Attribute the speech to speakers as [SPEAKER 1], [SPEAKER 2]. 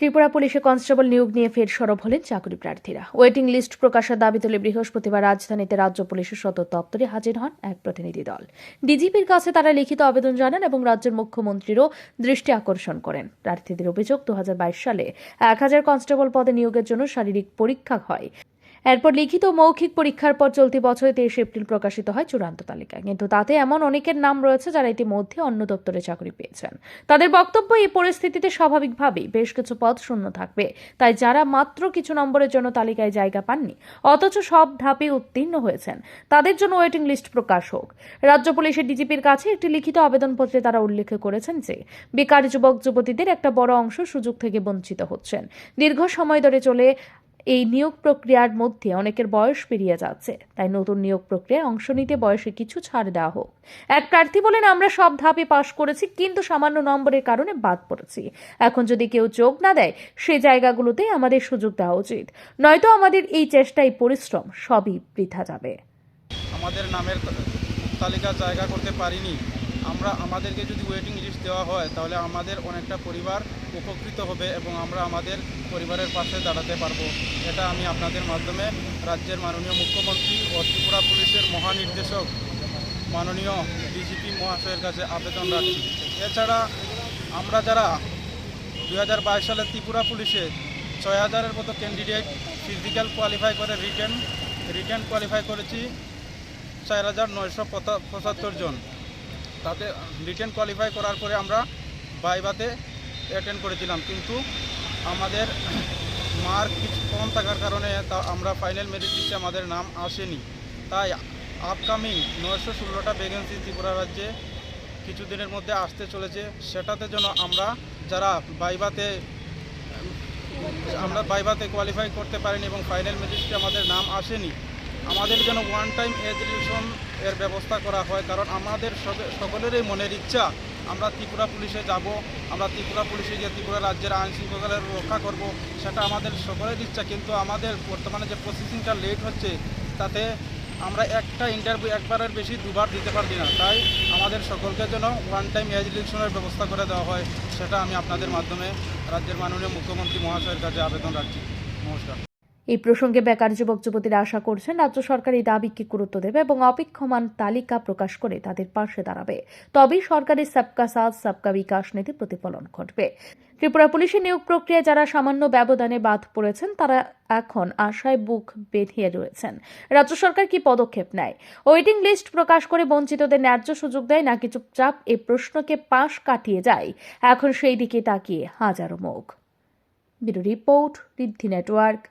[SPEAKER 1] ত্রিপুরা পুলিশে কনস্টেবল নিয়োগ নিয়ে ফের সরব হলেন চাকরি প্রার্থীরা। ওয়েটিং লিস্ট প্রকাশের দাবি তুলে বৃহস্পতিবার রাজধানীতে রাজ্য পুলিশের সদর দপ্তরে হাজির হন এক প্রতিনিধি দল। ডিজিপির কাছে তারা লিখিত আবেদন জানান এবং রাজ্যের মুখ্যমন্ত্রীরও দৃষ্টি আকর্ষণ করেন। প্রার্থীদের অভিযোগ দু হাজার বাইশ সালে এক হাজার কনস্টেবল পদে নিয়োগের জন্য শারীরিক পরীক্ষা হয়। এরপর লিখিত মৌখিক পরীক্ষার পর চলতি বছরে তেইশে এপ্রিল প্রকাশিত হয় চূড়ান্ত তালিকা কিন্তু তাতে এমন অনেকের নাম রয়েছে যারা ইতিমধ্যে অন্য দপ্তরে চাকরি পেয়েছেন। তাদের বক্তব্য এই পরিস্থিতিতে স্বাভাবিকভাবেই বেশ কিছু পদ শূন্য থাকবে। তাই যারা মাত্র কিছু নম্বরের জন্য তালিকায় জায়গা পাননি, অথচ সব ধাপে উত্তীর্ণ হয়েছেন, তাদের জন্য ওয়েটিং লিস্ট প্রকাশ হোক। রাজ্য পুলিশের ডিজিপির কাছে একটি লিখিত আবেদনপত্রে তারা উল্লেখ করেছেন যে, বেকার যুবক যুবতীদের একটা বড় অংশ সুযোগ থেকে বঞ্চিত হচ্ছেন। দীর্ঘ সময় ধরে চলে এই নিয়োগ প্রক্রিয়ার মধ্যে অনেকের বয়স পেরিয়ে যাচ্ছে। তাই নতুন নিয়োগ প্রক্রিয়ায় অংশ নিতে বয়সে কিছু ছাড় দেওয়া হোক। এক প্রার্থী বলেন, আমরা সব ধাপে পাশ করেছি, কিন্তু সামান্য নম্বরের কারণে বাদ পড়েছি। এখন যদি কেউ যোগ না দেয় সেই জায়গাগুলোতে আমাদের সুযোগ দেওয়া উচিত। নয়তো আমাদের এই চেষ্টায় পরিশ্রম সবই বৃথা যাবে।
[SPEAKER 2] আমাদের নামের তালিকা জায়গা করতে পারিনি। আমরা, আমাদেরকে যদি ওয়েটিং লিস্ট দেওয়া হয়, তাহলে আমাদের অনেকটা পরিবার উপকৃত হবে এবং আমরা আমাদের পরিবারের পাশে দাঁড়াতে পারব। এটা আমি আপনাদের মাধ্যমে রাজ্যের মাননীয় মুখ্যমন্ত্রী ও ত্রিপুরা পুলিশের মহানির্দেশক মাননীয় ডিজিপি মহাশয়ের কাছে আবেদন রাখছি। এছাড়া আমরা যারা দু হাজার বাইশ সালে ত্রিপুরা পুলিশে ছয় হাজারের মতো ক্যান্ডিডেট ফিজিক্যাল কোয়ালিফাই করে রিটেন রিটেন কোয়ালিফাই করেছি, চার হাজার নয়শো পঁচাত্তর জন। তাতে রিটেন কোয়ালিফাই করার পরে আমরা বাইবাতে অ্যাটেন্ড করেছিলাম। কিন্তু আমাদের মার্ক কিছু কম থাকার কারণে তা আমরা ফাইনাল মেরিট লিস্টে আমাদের নাম আসেনি। তাই আপকামিং নয়শো ষোলোটা ভ্যাকেন্সি ত্রিপুরা রাজ্যে কিছুদিনের মধ্যে আসতে চলেছে। সেটাতে যেন আমরা যারা বাইবাতে আমরা বাইবাতে কোয়ালিফাই করতে পারিনি এবং ফাইনাল মেরিটে আমাদের নাম আসেনি আমাদের যেন ওয়ান টাইম এজুকেশন এর ব্যবস্থা করা হয়, কারণ আমাদের সকলেরই মনের ইচ্ছা, আমরা ত্রিপুরা পুলিশে যাব, আমরা ত্রিপুরা পুলিশে গিয়ে ত্রিপুরা রাজ্যের আইন শৃঙ্খলা রক্ষা করব, সেটা আমাদের সকলের ইচ্ছা, কিন্তু আমাদের বর্তমানে যে প্রসেসিংটা লেট হচ্ছে, তাতে আমরা একটা ইন্টারভিউ একবারের বেশি দুবার দিতে পারছি না। তাই আমাদের সকলকে যেন ওয়ান টাইম এজ ব্যবস্থা করে দেওয়া হয়, সেটা আমি আপনাদের মাধ্যমে রাজ্যের মাননীয় মুখ্যমন্ত্রী মহাশয়ের কাছে আবেদন রাখছি। নমস্কার।
[SPEAKER 1] এই প্রসঙ্গে বেকার যুবক যুবতীরা আশা করছেন রাজ্য সরকার এই দাবিকে গুরুত্ব দেবে এবং অপেক্ষমান তালিকা প্রকাশ করে তাদের পাশে দাঁড়াবে। তবেই সরকারের সবকা সাথ, সবকা বিকাশ নীতি প্রতিফলন ঘটবে। ত্রিপুরা পুলিশের নিয়োগ প্রক্রিয়ায় যারা সামান্য ব্যবধানে বাদ পড়েছেন, তারা এখন আশায় বুক বেঁধিয়ে রয়েছেন। রাজ্য সরকার কি পদক্ষেপ নেয়? ওয়েটিং লিস্ট প্রকাশ করে বঞ্চিতদের ন্যায্য সুযোগ দেয় নাকি চুপচাপ এ প্রশ্নকে পাশ কাটিয়ে যায়? এখন সেই দিকে তাকিয়ে হাজারো মুখ। Report, Riddhi network.